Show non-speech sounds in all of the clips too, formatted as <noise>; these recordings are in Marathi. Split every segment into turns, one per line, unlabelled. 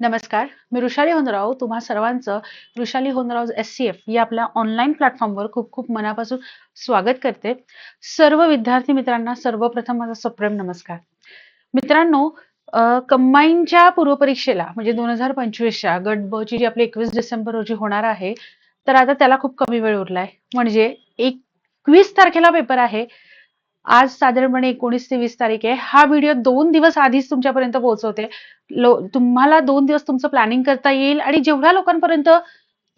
नमस्कार मी ऋषाली होनराव. तुम्हा सर्वांचं Rushali Honrao S C F या आपल्या ऑनलाईन प्लॅटफॉर्मवर खूप खूप मनापासून स्वागत करते. सर्व विद्यार्थी मित्रांना सर्वप्रथम माझा सप्रेम नमस्कार. मित्रांनो कंबाईनच्या पूर्वपरीक्षेला म्हणजे दोन हजार पंचवीसच्या गट ब ची जी आपली एकवीस डिसेंबर रोजी होणार आहे तर आता त्याला खूप कमी वेळ उरलाय. म्हणजे एकवीस तारखेला पेपर आहे. आज साधारणपणे एकोणीस ते वीस तारीख आहे. हा व्हिडिओ दोन दिवस आधीच तुमच्यापर्यंत पोहोचवते. तुम्हाला दोन दिवस तुमचं प्लॅनिंग करता येईल आणि जेवढ्या लोकांपर्यंत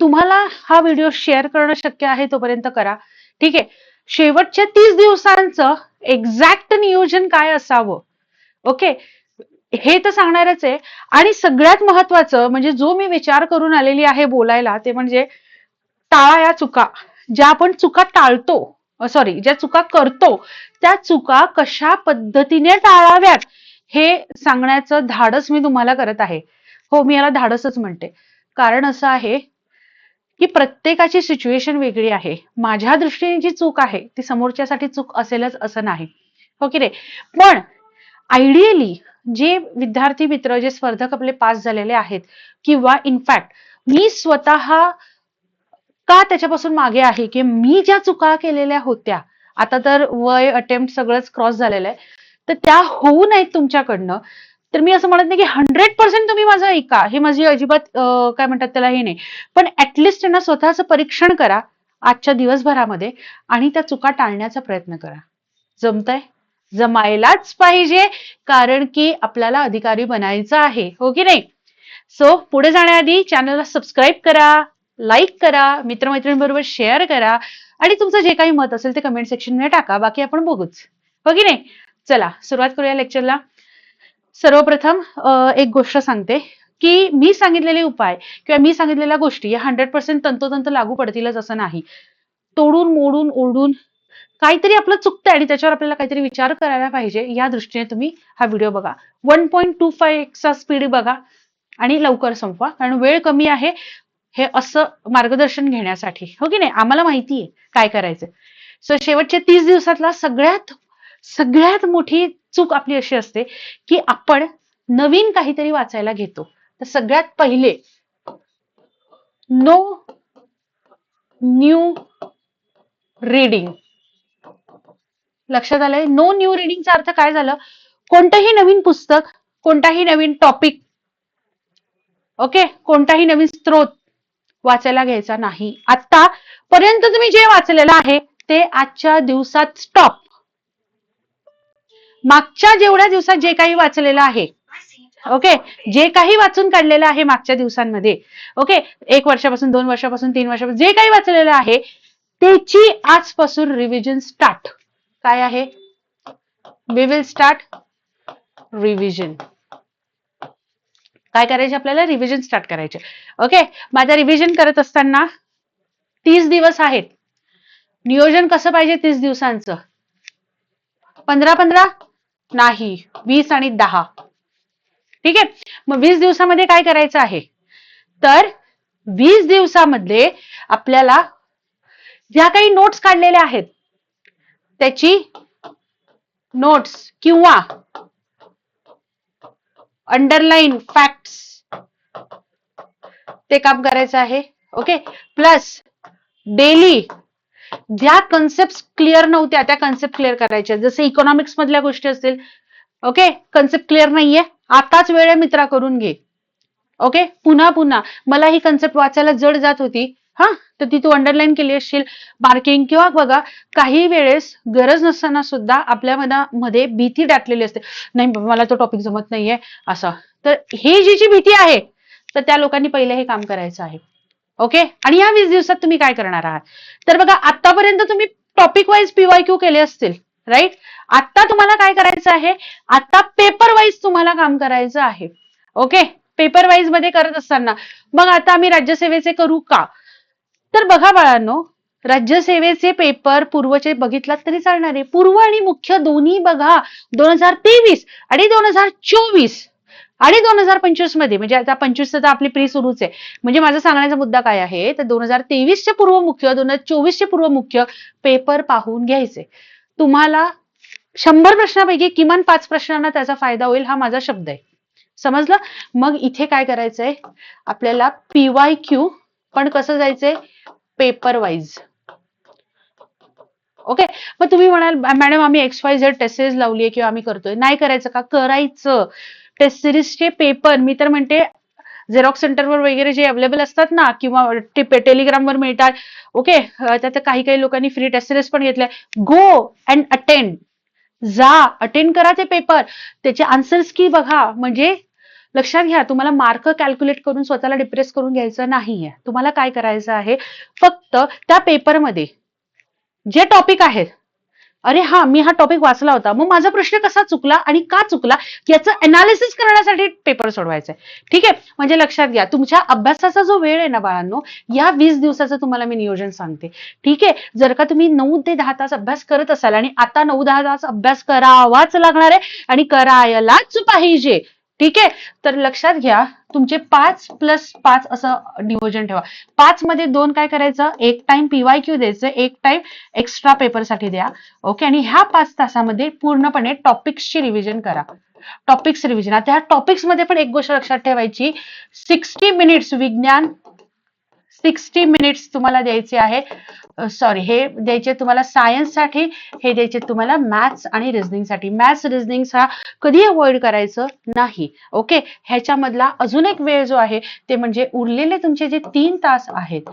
तुम्हाला हा व्हिडिओ शेअर करणं शक्य आहे तोपर्यंत करा. ठीक आहे? शेवटच्या तीस दिवसांचं एक्झॅक्ट नियोजन काय असावं? ओके हे तर सांगणारच आहे. आणि सगळ्यात महत्वाचं म्हणजे जो मी विचार करून आलेली आहे बोलायला ते म्हणजे टाळा या चुका. ज्या आपण चुका टाळतो सॉरी ज्या चुका करतो त्या चुका कशा पद्धतीने टाळाव्यात हे सांगण्याचं धाडस मी तुम्हाला करत आहे. हो मी याला धाडसच म्हणते. कारण असं आहे की प्रत्येकाची सिच्युएशन वेगळी आहे. माझ्या दृष्टीने जी चूक आहे ती समोरच्यासाठी चूक असेलच असं नाही. हो की रे पण आयडियली जे विद्यार्थी मित्र जे स्पर्धक आपले पास झालेले आहेत किंवा इनफॅक्ट मी स्वतः का त्याच्यापासून मागे आहे की मी ज्या चुका केलेल्या होत्या आता तर वय अटेम्प्ट सगळंच क्रॉस झालेलं आहे तर त्या होऊ नयेत तुमच्याकडनं. तर मी असं म्हणत नाही की हंड्रेड पर्सेंट तुम्ही माझं ऐका. हे माझी अजिबात काय म्हणतात त्याला हे नाही. पण ऍटलिस्ट त्यांना स्वतःचं परीक्षण करा आजच्या दिवसभरामध्ये आणि त्या चुका टाळण्याचा प्रयत्न करा. जमतंय? जमायलाच पाहिजे कारण की आपल्याला अधिकारी बनायचं आहे. हो की नाही? सो पुढे जाण्याआधी चॅनलला सबस्क्राईब करा. लाईक करा मित्रमैत्रिणींबरोबर शेअर करा आणि तुमचं जे काही मत असेल ते कमेंट सेक्शनमध्ये टाका. बाकी आपण बघूच. हो की नाही? चला सुरुवात करूया लेक्चरला सर्वप्रथम एक गोष्ट सांगते की मी सांगितलेले उपाय किंवा मी सांगितलेल्या गोष्टी या हंड्रेड पर्सेंट तंतोतंत लागू पडतीलच असं नाही. तोडून मोडून ओढून काहीतरी आपलं चुकतंय आणि त्याच्यावर आपल्याला काहीतरी विचार करायला पाहिजे या दृष्टीने तुम्ही हा व्हिडिओ बघा. वन पॉईंट टू फाय चा स्पीड बघा आणि लवकर संपवा. कारण वेळ कमी आहे हे असं मार्गदर्शन घेण्यासाठी. हो की नाही? आम्हाला माहिती आहे काय करायचं. सो शेवटच्या तीस दिवसातला सगळ्यात सगळ्यात मोठी चूक आपली अशी असते की आपण नवीन काहीतरी वाचायला घेतो. तर सगळ्यात पहिले नो न्यू रीडिंग लक्षात आलंय? नो न्यू रीडिंगचा अर्थ काय झालं? कोणतंही नवीन पुस्तक कोणताही नवीन टॉपिक ओके कोणताही नवीन स्त्रोत वाचायला घ्यायचा नाही. आता पर्यंत तुम्ही जे वाचलेलं आहे ते आजच्या दिवसात स्टॉप मागच्या जेवढ्या दिवसात जे काही वाचलेलं आहे ओके जे काही वाचून काढलेलं आहे मागच्या दिवसांमध्ये ओके एक वर्षापासून दोन वर्षापासून तीन वर्षापासून जे काही वाचलेलं आहे त्याची आजपासून रिव्हिजन स्टार्ट काय आहे? वी विल स्टार्ट रिव्हिजन काय करायचे आपल्याला? रिव्हिजन स्टार्ट करायचे. ओके माझा रिव्हिजन करत असताना तीस दिवस आहेत. नियोजन कसं पाहिजे तीस दिवसांचं? पंधरा पंधरा? नाही. वीस आणि दहा. ठीक आहे? मग वीस दिवसामध्ये काय करायचं आहे? तर वीस दिवसामध्ये आपल्याला ज्या काही नोट्स काढलेल्या आहेत त्याची नोट्स किंवा अंडरलाईन फॅक्ट्स. ते काम करायचं आहे. ओके? प्लस डेली ज्या कन्सेप्ट क्लिअर नव्हत्या त्या कन्सेप्ट क्लिअर करायच्या. जसे इकॉनॉमिक्स मधल्या गोष्टी असतील. ओके? कन्सेप्ट क्लिअर नाहीये. आताच वेळ मित्रा करून घे. ओके? पुन्हा पुन्हा. मला ही कन्सेप्ट वाचायला जड जात होती. हा? तर ती तू अंडरलाईन केली असशील. मार्किंग किंवा बघा काही वेळेस गरज नसताना सुद्धा आपल्या मनामध्ये भीती दाटलेली असते. नाही मला तो टॉपिक जमत नाहीये. असं. तर ही जी जी भीती आहे तर त्या लोकांनी पहिले हे काम करायचं आहे. ओके आणि या वीस दिवसात तुम्ही काय करणार आहात? तर बघा आतापर्यंत तुम्ही टॉपिक वाईज पीवाय क्यू केले असतील राईट आता तुम्हाला काय करायचं आहे? आता पेपर वाईज तुम्हाला काम करायचं आहे. ओके पेपर वाईजमध्ये करत असताना. मग आता आम्ही राज्यसेवेचे करू का? तर बघा बाळांनो राज्यसेवेचे पेपर पूर्वचे बघितलात तरी चालणार आहे. पूर्व आणि मुख्य दोन्ही बघा दोन हजार तेवीस आणि दोन हजार चोवीस आणि दोन हजार पंचवीसमध्ये. म्हणजे आता पंचवीस तर आपली प्री सुरूच आहे. म्हणजे माझा सांगण्याचा मुद्दा काय आहे? तर दोन हजार तेवीसचे पूर्व मुख्य दोन हजार चोवीसचे पूर्व मुख्य पेपर पाहून घ्यायचे. तुम्हाला शंभर प्रश्नापैकी किमान पाच प्रश्नांना त्याचा फायदा होईल हा माझा शब्द आहे. समजलं? मग इथे काय करायचंय? आपल्याला पीवाय क्यू पण कसं जायचंय? पेपर वाईज ओके मग तुम्ही म्हणाल मॅडम आम्ही X Y Z test series लावली आहे किंवा आम्ही करतोय. नाही करायचं का? करायचं. टेस्ट सिरीजचे पेपर मी तर म्हणते झेरॉक्स सेंटरवर वगैरे जे अवेलेबल असतात ना किंवा टेलिग्रामवर मिळतात ओके त्यात काही काही लोकांनी फ्री टेस्ट सिरीज पण घेतल्या. गो अँड अटेंड जा अटेंड करा ते पेपर त्याचे आन्सर्स की बघा. म्हणजे लक्षात घ्या तुम्हाला मार्क कॅल्क्युलेट करून स्वतःला डिप्रेस करून घ्यायचं नाहीये. तुम्हाला काय करायचं आहे? फक्त त्या पेपरमध्ये जे टॉपिक आहेत अरे हा मी हा टॉपिक वाचला होता. मग माझा प्रश्न कसा चुकला आणि का चुकला याचं अनालिसिस करण्यासाठी पेपर सोडवायचा आहे ठीक आहे? म्हणजे लक्षात घ्या तुमच्या अभ्यासाचा जो वेळ आहे ना बाळांनो या वीस दिवसाचं तुम्हाला मी नियोजन सांगते. ठीक आहे? जर का तुम्ही नऊ ते दहा तास अभ्यास करत असाल आणि आता नऊ दहा तास अभ्यास करावाच लागणार आहे आणि करायलाच पाहिजे ठीक आहे? तर लक्षात घ्या तुमचे पाच प्लस पाच असं डिव्हिजन ठेवा. पाच मध्ये दोन काय करायचं? एक टाइम पीवाय क्यू द्यायचं एक टाइम एक्स्ट्रा पेपरसाठी द्या. ओके आणि ह्या पाच तासामध्ये पूर्णपणे टॉपिक्सची रिव्हिजन करा. टॉपिक्स रिव्हिजन आता ह्या टॉपिक्समध्ये पण एक गोष्ट लक्षात ठेवायची. सिक्स्टी मिनिट्स विज्ञान सिक्स्टी मिनिट्स तुम्हाला द्यायचे आहे. सॉरी हे द्यायचे तुम्हाला सायन्ससाठी हे द्यायचे तुम्हाला मॅथ्स आणि रिझनिंगसाठी मॅथ्स रिझनिंग हा कधी अवॉइड करायचं नाही ओके ह्याच्यामधला अजून एक वेळ जो आहे ते म्हणजे उरलेले तुमचे जे तीन तास आहेत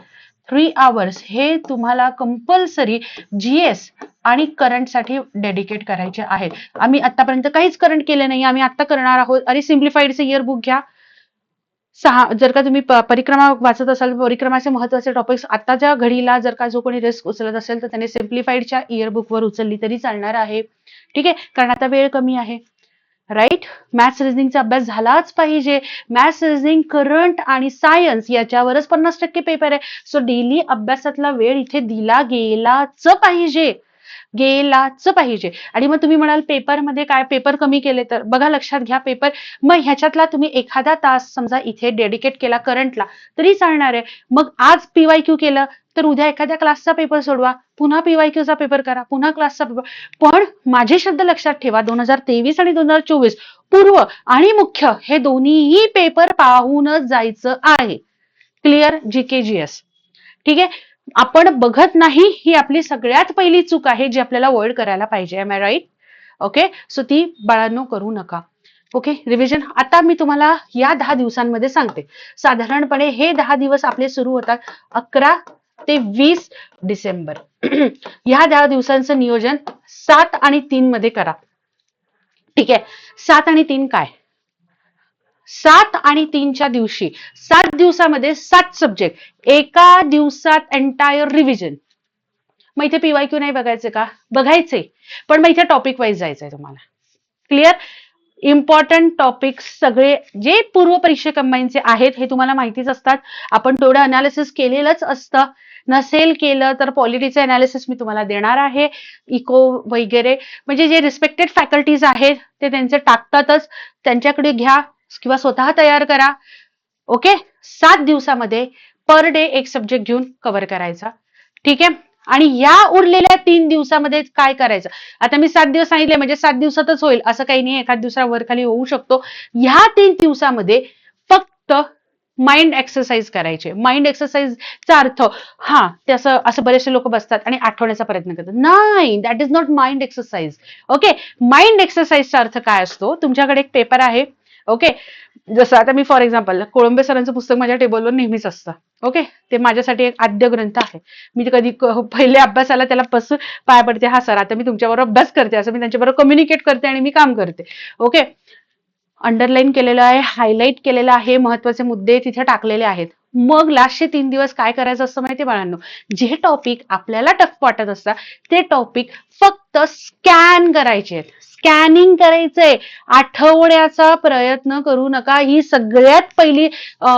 थ्री आवर्स हे तुम्हाला कंपल्सरी जीएस आणि करंटसाठी डेडिकेट करायचे आहेत. आम्ही आतापर्यंत काहीच करंट केले नाही आम्ही आता करणार आहोत. अरे सिम्प्लिफाईडचे इयर बुक घ्या. सहा जर का तुम्ही परिक्रमा वाचत असाल परिक्रमाचे महत्त्वाचे टॉपिक्स आताच्या घडीला जर का जो कोणी रिस्क उचलत असेल तर त्याने सिम्प्लिफाईडच्या इयर बुकवर उचलली तरी चालणार आहे. ठीक आहे? कारण आता वेळ कमी आहे. राईट मॅथ्स रिझनिंगचा अभ्यास झालाच पाहिजे. मॅथ्स रिझनिंग करंट आणि सायन्स याच्यावरच पन्नास टक्के पेपर आहे. सो डेली अभ्यासातला वेळ इथे दिला गेलाच पाहिजे. गेलाच पाहिजे. आणि मग तुम्ही म्हणाल पेपरमध्ये काय? पेपर कमी केले तर? बघा लक्षात घ्या पेपर मग ह्याच्यातला तुम्ही एखादा तास समजा इथे डेडिकेट केला करंटला तरी चालणार आहे. मग आज पीवाय क्यू केलं तर उद्या एखाद्या क्लासचा पेपर सोडवा. पुन्हा पीवाय क्यूचा पेपर करा पुन्हा क्लासचा पेपर पण माझे शब्द लक्षात ठेवा दोन हजार तेवीस आणि दोन हजार चोवीस पूर्व आणि मुख्य हे दोन्हीही पेपर पाहूनच जायचं आहे. Clear? G K G S. ठीक आहे? आपण बघत नाही ही आपली सगळ्यात पहिली चूक आहे जी आपल्याला अवॉइड करायला पाहिजे. Am I right okay so ती बाळांनो करू नका. ओके रिव्हिजन आता मी तुम्हाला या दहा दिवसांमध्ये सांगते. साधारणपणे हे दहा दिवस आपले सुरू होतात अकरा ते वीस डिसेंबर. <clears throat> या दहा दिवसांचं नियोजन सात आणि तीन मध्ये करा. ठीक आहे? सात आणि तीन काय? सात आणि तीनच्या दिवशी सात दिवसामध्ये सात सब्जेक्ट एका दिवसात एंटायर रिव्हिजन मग इथे पीवाय क्यू नाही बघायचे का? बघायचे पण मग इथे टॉपिक वाईज जायचंय तुम्हाला. क्लिअर इम्पॉर्टंट टॉपिक सगळे जे पूर्व परीक्षा कंबाईनचे आहेत हे तुम्हाला माहितीच असतात. आपण थोडं अनालिसिस केलेलंच असतं. नसेल केलं तर पॉलिटीचं अनालिसिस मी तुम्हाला देणार आहे. इको वगैरे. म्हणजे जे रिस्पेक्टेड फॅकल्टीज आहेत ते त्यांचे टाकतातच. त्यांच्याकडे घ्या. किंवा स्वतः तयार करा. ओके सात दिवसामध्ये पर डे एक सब्जेक्ट घेऊन कव्हर करायचा. ठीक आहे? आणि या उरलेल्या तीन दिवसामध्ये काय करायचं? आता मी सात दिवस सांगितले म्हणजे सात दिवसातच होईल. असं काही नाही एखाद दिवसा वर खाली होऊ शकतो. ह्या तीन दिवसामध्ये फक्त माइंड एक्सरसाइज करायचे. माइंड एक्सरसाइजचा अर्थ हा ते असं असं बरेचसे लोक बसतात आणि आठवण्याचा प्रयत्न करतात. नाही that is not mind exercise okay mind एक्सरसाइजचा अर्थ काय असतो? तुमच्याकडे एक पेपर आहे. ओके जसं आता मी फॉर एक्झाम्पल कोळंबे सरांचं पुस्तक माझ्या टेबलवर नेहमीच असतं. ओके ते माझ्यासाठी एक आद्य ग्रंथ आहे. मी कधी पहिले अभ्यासाला त्याला पस पाय पडते हा सर आता मी तुमच्याबरोबर अभ्यास करते असं मी त्यांच्याबरोबर कम्युनिकेट करते आणि मी काम करते. ओके अंडरलाईन केलेलं आहे हायलाईट केलेलं आहे महत्त्वाचे मुद्दे तिथे टाकलेले आहेत. मग लास्टचे तीन दिवस काय करायचं असतं माहिती बाळांनो? जे टॉपिक आपल्याला टफ वाटत असतात ते टॉपिक फक्त स्कॅन करायचे आहेत. स्कॅनिंग करायचंय. आठवड्याचा प्रयत्न करू नका. ही सगळ्यात पहिली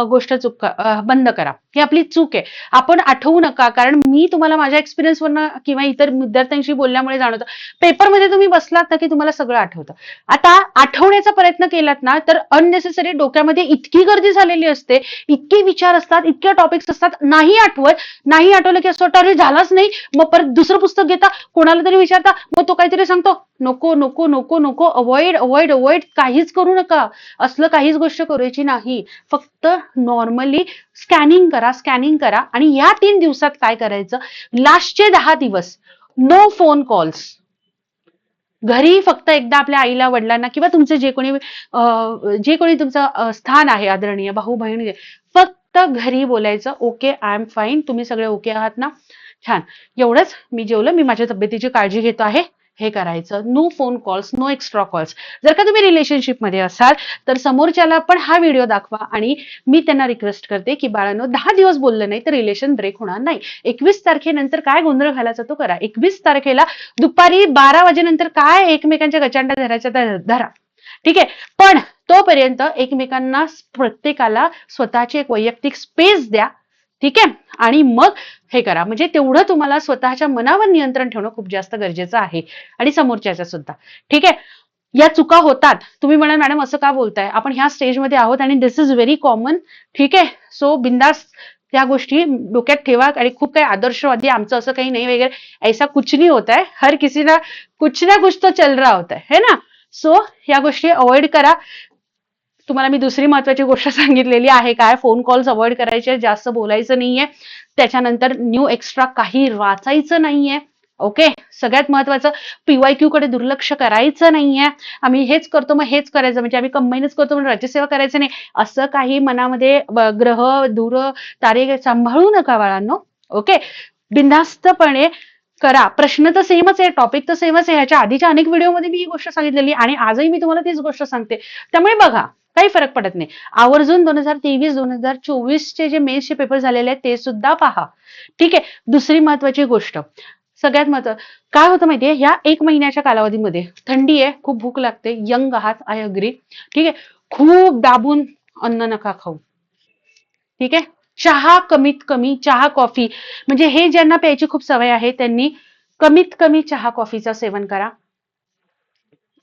गोष्ट चूक बंद करा. ही आपली चूक आहे. आपण आठवू नका कारण मी तुम्हाला माझ्या एक्सपिरियन्सवरनं किंवा इतर विद्यार्थ्यांशी बोलल्यामुळे जाणवतं. पेपरमध्ये तुम्ही बसलात ना की तुम्हाला सगळं आठवतं. आता आठवण्याचा प्रयत्न केलात ना तर अननेसेसरी डोक्यामध्ये इतकी गर्दी झालेली असते इतके विचार असतात इतके टॉपिक्स असतात नाही आठवत. नाही आठवलं की असं वाटतं अरे झालाच नाही. मग परत दुसरं पुस्तक घेता कोणाला तरी विचारता मग तो काहीतरी सांगतो नको नको नको. नको नको अवॉइड अवॉइड अवॉइड काहीच करू नका. असलं काहीच गोष्ट करायची नाही. फक्त नॉर्मली स्कॅनिंग करा स्कॅनिंग करा. आणि या तीन दिवसात काय करायचं? लास्टचे दहा दिवस. नो फोन कॉल्स घरी फक्त एकदा आपल्या आईला वडिलांना किंवा तुमचे जे कोणी जे कोणी तुमचं स्थान आहे आदरणीय भाऊ बहिणी फक्त घरी बोलायचं ओके आय एम फाईन तुम्ही सगळे ओके आहात ना? छान. एवढंच मी जेवलं. मी माझ्या तब्येतीची काळजी घेतो आहे. हे करायचं. No phone calls no extra calls जर का तुम्ही रिलेशनशिपमध्ये असाल तर समोरच्याला पण हा व्हिडिओ दाखवा आणि मी त्यांना रिक्वेस्ट करते की बाळांनो दहा दिवस बोललं नाही तर रिलेशन ब्रेक होणार नाही. एकवीस तारखेनंतर काय गोंधळ घालायचा तो करा. एकवीस तारखेला दुपारी बारा वाजेनंतर काय एकमेकांच्या गचांडा धरायचा तर धरा. ठीक आहे? पण तोपर्यंत एकमेकांना प्रत्येकाला स्वतःची एक वैयक्तिक स्पेस द्या. ठीक आहे? आणि मग हे करा. म्हणजे तेवढं तुम्हाला स्वतःच्या मनावर नियंत्रण ठेवणं खूप जास्त गरजेचं आहे. आणि समोरच्याच्या सुद्धा. ठीक आहे? या चुका होतात. तुम्ही म्हणाल मॅडम असं का बोलताय? आपण ह्या स्टेजमध्ये आहोत आणि दिस इज व्हेरी कॉमन ठीक आहे? सो बिंदास त्या गोष्टी डोक्यात ठेवा आणि खूप काही आदर्शवादी आमचं असं काही नाही वगैरे. ऐसा कुछ नाही होत आहे हर किसी ना कुछ ना कुछ तो चल रहा होता है. ना? सो या गोष्टी अवॉइड करा. तुम्हाला मी दुसरी महत्वाची गोष्ट <laughs> सांगितलेली आहे काय फोन कॉल्स अवॉइड करायचे जास्त बोलायचं नाहीये. त्याच्यानंतर न्यू एक्स्ट्रा काही वाचायचं नाहीये. ओके सगळ्यात महत्वाचं पीवाय क्यू कडे दुर्लक्ष करायचं नाहीये. आम्ही हेच करतो मग हेच करायचं. म्हणजे आम्ही कंबाईनच करतो म्हणजे राज्यसेवा करायचं नाही. असं काही मनामध्ये ग्रह दूर तारे सांभाळू नका बाळांनो. ओके बिनधास्तपणे करा. प्रश्न तर सेमच आहे टॉपिक तर सेमच आहे. ह्याच्या आधीच्या अनेक व्हिडिओमध्ये मी ही गोष्ट सांगितलेली आणि आजही मी तुम्हाला तीच गोष्ट सांगते. त्यामुळे बघा काही फरक पडत नाही. आवर्जून दोन हजार तेवीस दोन हजार चोवीसचे जे मेन्सचे पेपर झालेले आहेत ते सुद्धा पहा. ठीक आहे दुसरी महत्वाची गोष्ट. सगळ्यात महत्त्व काय होतं माहितीये? ह्या एक महिन्याच्या कालावधीमध्ये थंडी आहे खूप भूक लागते यंग आहात आय अग्री ठीक आहे खूप दाबून अन्न नका खाऊ. ठीक आहे चहा कमीत कमी चहा कॉफी. म्हणजे हे ज्यांना प्यायची खूप सवय आहे त्यांनी कमीत कमी चहा कॉफीचं सेवन करा.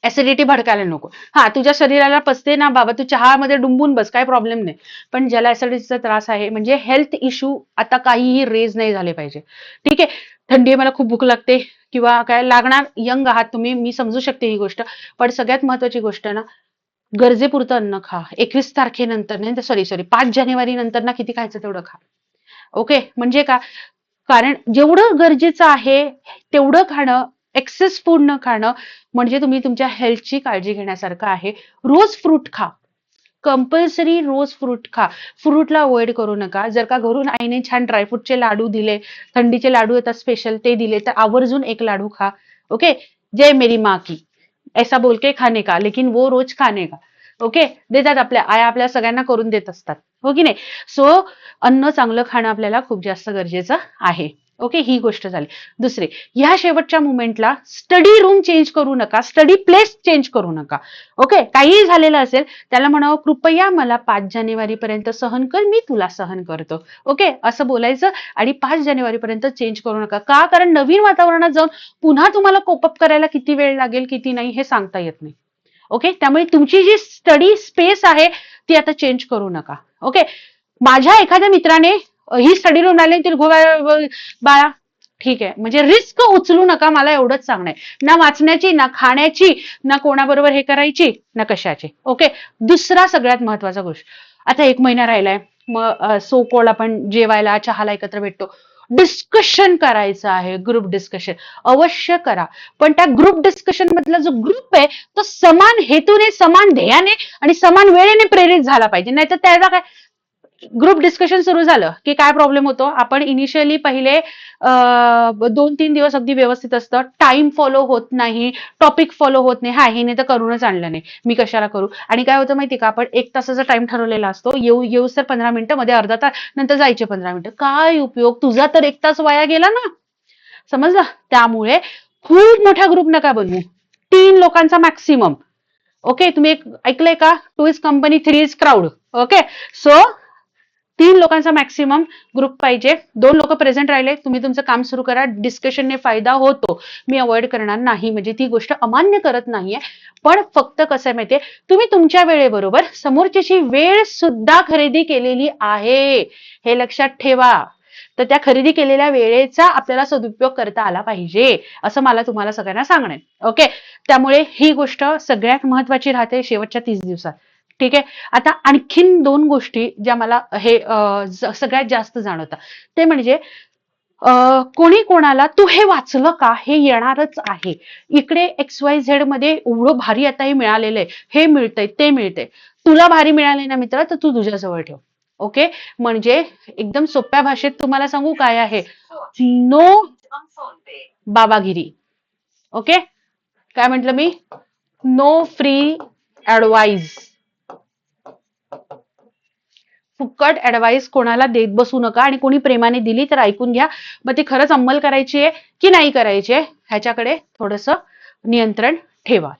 ऍसिडिटी भडकायला नको. हा तुझ्या शरीराला पचते ना बाबा तू चहामध्ये डुंबून बस काय प्रॉब्लेम नाही. पण ज्याला ऍसिडिटीचा त्रास आहे म्हणजे हेल्थ इश्यू आता काहीही रेज नाही झाले पाहिजे. ठीक आहे? थंडी आहे मला खूप भूक लागते. किंवा काय लागणार यंग आहात तुम्ही मी समजू शकते ही गोष्ट. पण सगळ्यात महत्वाची गोष्ट ना गरजेपुरतं अन्न खा. एकवीस तारखेनंतर नाही सॉरी सॉरी पाच जानेवारी नंतर ना किती खायचं तेवढं खा. ओके म्हणजे का? कारण जेवढं गरजेचं आहे तेवढं खाणं एक्सेस फूड न खाणं म्हणजे तुम्ही तुमच्या हेल्थची काळजी घेण्यासारखं आहे. रोज फ्रूट खा. कंपल्सरी रोज फ्रूट खा. फ्रूटला अवॉइड करू नका. जर का घरून आईने छान ड्रायफ्रूटचे लाडू दिले थंडीचे लाडू येतात स्पेशल ते दिले तर आवर्जून एक लाडू खा. ओके जय मेरी माँ की. ऐसा बोल के खाने का लेकिन वो रोज खाने का. ओके देतात आपल्या आया आपल्या सगळ्यांना करून देत असतात. हो की नाही? सो अन्न चांगलं खाणं आपल्याला खूप जास्त गरजेचं आहे. ओके ही गोष्ट झाली. दुसरी ह्या शेवटच्या मुमेंटला स्टडी रूम चेंज करू नका स्टडी प्लेस चेंज करू नका. ओके काहीही झालेलं असेल त्याला म्हणावं कृपया मला पाच जानेवारी पर्यंत सहन कर मी तुला सहन करतो. ओके असं बोलायचं आणि पाच जानेवारी पर्यंत चेंज करू नका. का? कारण नवीन वातावरणात जाऊन पुन्हा तुम्हाला कोपअप करायला किती वेळ लागेल किती नाही हे सांगता येत नाही. ओके त्यामुळे तुमची जी स्टडी स्पेस आहे ती आता चेंज करू नका. ओके माझ्या एखाद्या मित्राने ही स्टडी रूम आली गोव्या बाळा. ठीक आहे. म्हणजे रिस्क उचलू नका मला एवढंच सांगणं आहे. ना वाचण्याची ना खाण्याची ना कोणाबरोबर हे करायची ना कशाची. ओके दुसरा सगळ्यात महत्त्वाचा गोष्ट. आता एक महिना राहिलाय. मग सो कॉल आपण जेवायला चहाला एकत्र भेटतो. डिस्कशन करायचं आहे. ग्रुप डिस्कशन अवश्य करा. पण त्या ग्रुप डिस्कशन मधला जो ग्रुप आहे तो समान हेतूने समान ध्येयाने आणि समान वेळेने प्रेरित झाला पाहिजे. नाहीतर त्याला काय? ग्रुप डिस्कशन सुरू झालं की काय प्रॉब्लेम होतो? आपण इनिशियली पहिले दोन तीन दिवस अगदी व्यवस्थित असतं. टाइम फॉलो होत नाही. टॉपिक फॉलो होत नाही. हा हिने तर करूनच आणलं नाही. मी कशाला करू? आणि काय होतं माहिती का? आपण एक तासाचा टाइम ठरवलेला असतो. येऊ येऊ सर पंधरा मिनिटं मध्ये अर्धा तास नंतर जायचे पंधरा मिनिटं. काय उपयोग? तुझा तर एक तास वाया गेला ना? समजलं? त्यामुळे खूप मोठा ग्रुप नका बनवू. तीन लोकांचा मॅक्सिमम ओके तुम्ही एक ऐकलंय का? Two is company three is crowd okay so तीन लोकांचा मॅक्सिमम ग्रुप पाहिजे. दोन लोक प्रेझेंट राहिले तुम्ही तुमचं काम सुरू करा. डिस्कशनने फायदा होतो. मी अवॉइड करणार नाही. म्हणजे ती गोष्ट अमान्य करत नाहीये. पण फक्त कसं आहे माहितीये? तुम्ही तुमच्या वेळेबरोबर समोरच्याची वेळ सुद्धा खरेदी केलेली आहे. हे लक्षात ठेवा. तर त्या खरेदी केलेल्या वेळेचा आपल्याला सदुपयोग करता आला पाहिजे. असं मला तुम्हाला सगळ्यांना सांगणं ओके त्यामुळे ही गोष्ट सगळ्यात महत्वाची राहते शेवटच्या तीस दिवसात. ठीक आहे? आता आणखीन दोन गोष्टी ज्या मला हे सगळ्यात जास्त जाणवतात. ते म्हणजे कोणी कोणाला तू हे वाचलं का? हे येणारच आहे. इकडे एक्स वाय झेडमध्ये एवढं भारी आता हे मिळालेलं आहे. हे मिळतंय ते मिळतंय. तुला भारी मिळाले ना मित्र तर तू तुझ्याजवळ ठेव. ओके? म्हणजे एकदम सोप्या भाषेत तुम्हाला सांगू काय आहे? नो बाबागिरी. ओके? काय म्हंटल मी? नो फ्री ऍडवाइस फुकट ऍडवाइस कोणाला देत बसू नका आणि कोणी प्रेमाने दिली तर ऐकून घ्या. मग ती खरंच अंमल करायची आहे की नाही करायची आहे ह्याच्याकडे थोडस नियंत्रण ठेवा.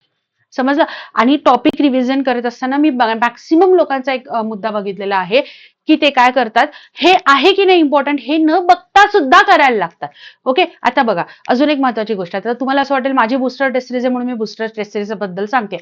समजलं? आणि टॉपिक रिव्हिजन करत असताना मी मॅक्सिमम लोकांचा एक मुद्दा बघितलेला आहे की ते काय करतात? हे आहे की नाही इम्पॉर्टंट हे न बघता सुद्धा करायला लागतात. ओके आता बघा अजून एक महत्वाची गोष्ट आहे. आता तुम्हाला असं वाटेल माझी बुस्टर टेस्ट सिरीज आहे म्हणून मी बुस्टर टेस्ट सिरीजबद्दल सांगते.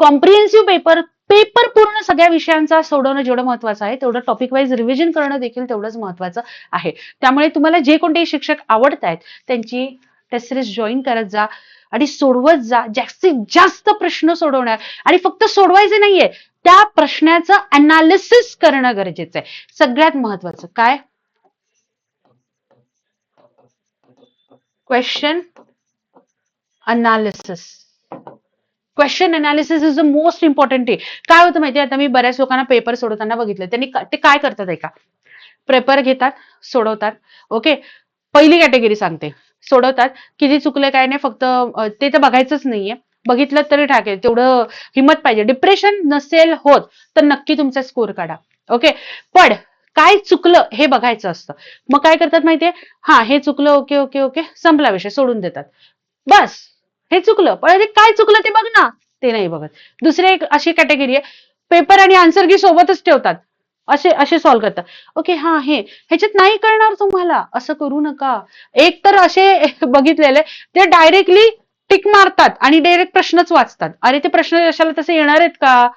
कॉम्प्रिहेन्सिव्ह पेपर पेपर पूर्ण सगळ्या विषयांचा सोडवणं जेवढं महत्वाचं आहे तेवढं टॉपिक वाईज रिव्हिजन करणं देखील तेवढंच महत्वाचं आहे. त्यामुळे तुम्हाला जे कोणतेही शिक्षक आवडत आहेत त्यांची टेस्ट सिरीज जॉईन करत जा आणि सोडवत जा. जास्तीत जास्त प्रश्न सोडवणार. आणि फक्त सोडवायचे नाहीये त्या प्रश्नाचं अनालिसिस करणं गरजेचं आहे. सगळ्यात महत्वाचं काय? Question analysis question analysis is the most important thing काय होतं माहितीये आता मी बऱ्याच लोकांना पेपर सोडवताना बघितलं. त्यांनी ते काय करतात ऐका? पेपर घेतात सोडवतात. ओके पहिली कॅटेगरी सांगते. सोडवतात. किती चुकलं काय नाही फक्त ते तर बघायचंच नाहीये. बघितलं तरी ठाकेल. तेवढं हिंमत पाहिजे. डिप्रेशन नसेल होत तर नक्की तुमचा स्कोर काढा. ओके पण काय चुकलं हे बघायचं असतं. मग काय करतात माहितीये हा हे चुकलं ओके ओके ओके संपला विषय. सोडून देतात. बस. हे चुकलं. पण अरे काय चुकलं ते बघ ना. ते नाही बघत. दुसरी एक अशी कॅटेगरी आहे. पेपर आणि आन्सर की सोबतच ठेवतात. असे असे सॉल्व्ह करतात. ओके हा हे. ह्याच्यात नाही करणार तुम्हाला. असं करू नका. एक तर असे <laughs> बघितलेले ते डायरेक्टली टिक मारतात आणि डायरेक्ट प्रश्नच वाचतात. अरे ते प्रश्न कशाला तसे येणार आहेत का?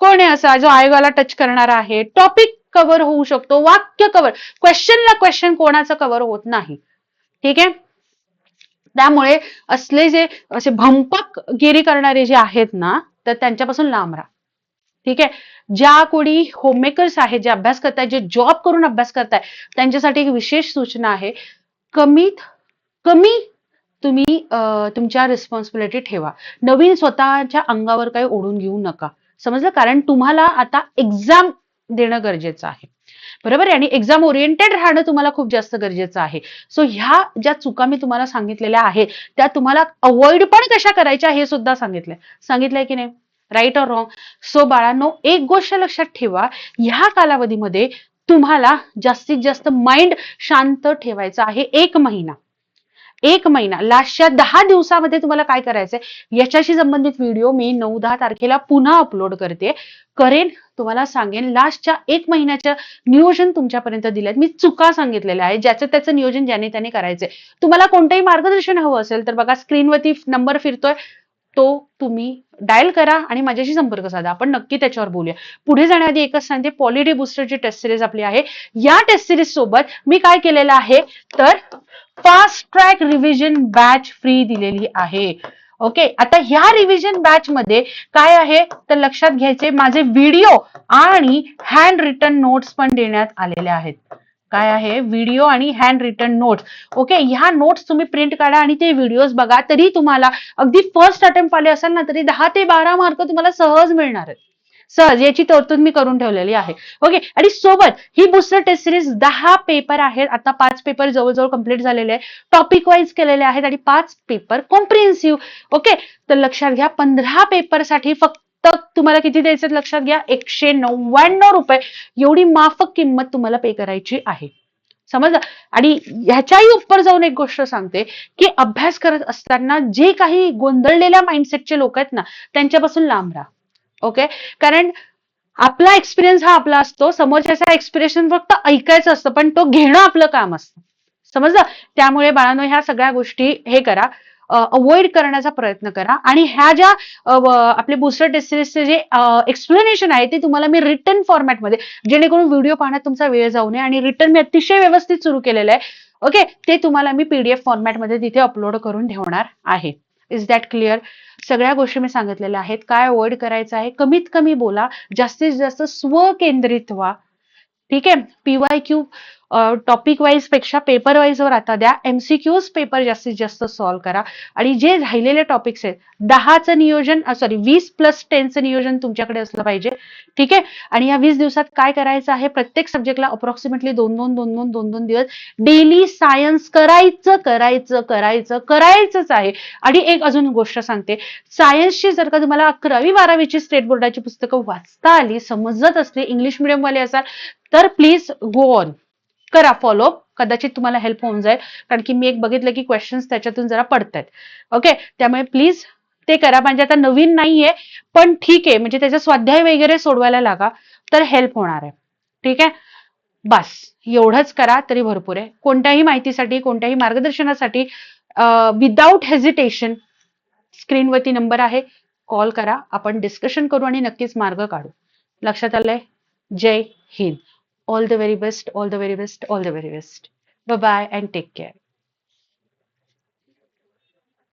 कोण आहे असा जो आयोगाला टच करणारा आहे? टॉपिक कव्हर होऊ शकतो. वाक्य कव्हर क्वेश्चनला क्वेश्चन कोणाचं कव्हर होत नाही. ठीक आहे? त्यामुळे असले जे असे भंपक गिरी करणारे जे आहेत ना तर त्यांच्यापासून लांब राहा. ठीक आहे? ज्या कोणी होममेकर्स आहेत जे अभ्यास करतायत जे जॉब करून अभ्यास करताय त्यांच्यासाठी एक विशेष सूचना आहे. कमीत कमी तुम्ही तुमच्या रिस्पॉन्सिबिलिटी ठेवा. नवीन स्वतःच्या अंगावर काही ओढून घेऊ नका. समजलं? कारण तुम्हाला आता एक्झाम देणं गरजेचं आहे. बरोबर आहे? आणि एक्झाम ओरिएंटेड राहणं तुम्हाला खूप जास्त गरजेचं आहे. सो ह्या ज्या चुका मी तुम्हाला सांगितलेल्या आहेत त्या तुम्हाला अवॉइड पण कशा करायच्या हे सुद्धा सांगितलंय. सांगितलंय की नाही? राईट ऑर रॉंग सो बाळांनो एक गोष्ट लक्षात ठेवा. ह्या कालावधीमध्ये तुम्हाला जास्तीत जास्त माइंड शांत ठेवायचं आहे एक महिना. एक महिना लास्टच्या दहा दिवसामध्ये तुम्हाला काय करायचंय? याच्याशी संबंधित व्हिडिओ मी नऊ दहा तारखेला पुन्हा अपलोड करते. करेन तुम्हाला सांगेन. लास्टच्या एक महिन्याच्या नियोजन तुमच्यापर्यंत दिलेत. मी चुका सांगितलेल्या आहे ज्याचं त्याचं नियोजन ज्याने त्याने करायचंय. तुम्हाला कोणतंही मार्गदर्शन हवं असेल तर बघा स्क्रीनवरती नंबर फिरतोय. तो तुम्ही डायल करा आणि माझ्याशी संपर्क साधा. आपण नक्की त्याच्यावर बोलूया. पुढे जाण्याआधी एकच सांगते पॉलिडी बुस्टरची टेस्ट सिरीज आपली आहे या टेस्ट सिरीज सोबत मी काय केलेलं आहे तर fast track revision batch free दिलेली आहे. ओके आता ह्या रिव्हिजन बॅच मध्ये काय आहे? तर लक्षात घ्यायचे माझे व्हिडिओ आणि हँड रिटर्न नोट्स पण देण्यात आलेले आहेत. काय आहे? व्हिडिओ आणि हँड रिटर्न नोट्स ओके ह्या नोट्स तुम्ही प्रिंट काढा आणि ते व्हिडिओज बघा तरी तुम्हाला अगदी फर्स्ट अटेम्प्ट आले असाल ना तरी दहा ते बारा मार्क तुम्हाला सहज मिळणार आहेत. सहज याची तरतूद मी करून ठेवलेली आहे. ओके आणि सोबत ही बुस्टर टेस्ट सिरीज दहा पेपर आहेत. आता पाच पेपर जवळजवळ कंप्लीट झालेले आहेत. टॉपिक वाईज केलेले आहेत आणि पाच पेपर कॉम्प्रिहेन्सिव्ह ओके तर लक्षात घ्या पंधरा पेपरसाठी फक्त तुम्हाला किती द्यायचं लक्षात घ्या एकशे नव्याण्णव रुपये. एवढी माफक किंमत तुम्हाला पे करायची आहे. समजलं? आणि ह्याच्याही उपर जाऊन एक गोष्ट सांगते की अभ्यास करत असताना जे काही गोंधळलेल्या माइंडसेटचे लोक आहेत ना त्यांच्यापासून लांब राहा. ओके कारण आपला एक्सपिरियन्स हा आपला असतो. समोरच्याचा एक्सप्रेशन फक्त ऐकायचं असतं पण तो घेणं आपलं काम असतं. समजलं? त्यामुळे बाळांनो ह्या सगळ्या गोष्टी हे करा. अवॉइड करण्याचा प्रयत्न करा. आणि ह्या ज्या आपले बुस्टर टेस्ट सिरीजचे जे एक्सप्लेनेशन आहे ते तुम्हाला मी रिटर्न फॉर्मॅटमध्ये जेणेकरून व्हिडिओ पाहण्यात तुमचा वेळ जाऊ नये. आणि रिटर्न मी अतिशय व्यवस्थित सुरू केलेलं आहे. ओके ते तुम्हाला मी पीडीएफ फॉर्मॅटमध्ये तिथे अपलोड करून ठेवणार आहे. इज दॅट क्लिअर सगळ्या गोष्टी मी सांगितलेल्या आहेत. काय अवॉइड करायचं आहे? कमीत कमी बोला. जास्तीत जास्त स्वकेंद्रित व्हा. ठीक आहे? पीवाय क्यू टॉपिक वाईजपेक्षा पेपर वाईज वर आता द्या. एमसीक्यूज पेपर जास्तीत जास्त सॉल्व्ह करा. आणि जे राहिलेले टॉपिक्स आहेत दहाचं नियोजन सॉरी वीस प्लस टेनचं नियोजन तुमच्याकडे असलं पाहिजे. ठीक आहे? आणि या वीस दिवसात काय करायचं आहे? प्रत्येक सब्जेक्टला अप्रॉक्सिमेटली दोन दोन दोन दोन दोन दोन दिवस डेली सायन्स करायचं करायचं करायचं करायचंच आहे. आणि एक अजून गोष्ट सांगते. सायन्सची जर का तुम्हाला अकरावी बारावीची स्टेट बोर्डाची पुस्तकं वाचता आली समजत असली इंग्लिश मिडियमवाले असाल तर प्लीज गो ऑन करा फॉलोअप कदाचित तुम्हाला हेल्प होऊन जाईल. कारण की मी एक बघितलं की क्वेश्चन्स त्याच्यातून जरा पडतायत. ओके त्यामुळे प्लीज ते करा. म्हणजे आता नवीन नाहीये पण ठीक आहे. म्हणजे त्याचा स्वाध्याय वगैरे सोडवायला लागा तर हेल्प होणार आहे. ठीक आहे? बस. एवढंच करा तरी भरपूर आहे. कोणत्याही माहितीसाठी कोणत्याही मार्गदर्शनासाठी विदाऊट हेजिटेशन स्क्रीनवरती नंबर आहे. कॉल करा. आपण डिस्कशन करू आणि नक्कीच मार्ग काढू. लक्षात आलंय? जय Hind. All the very best, all the very best, all the very best. Bye bye and take care.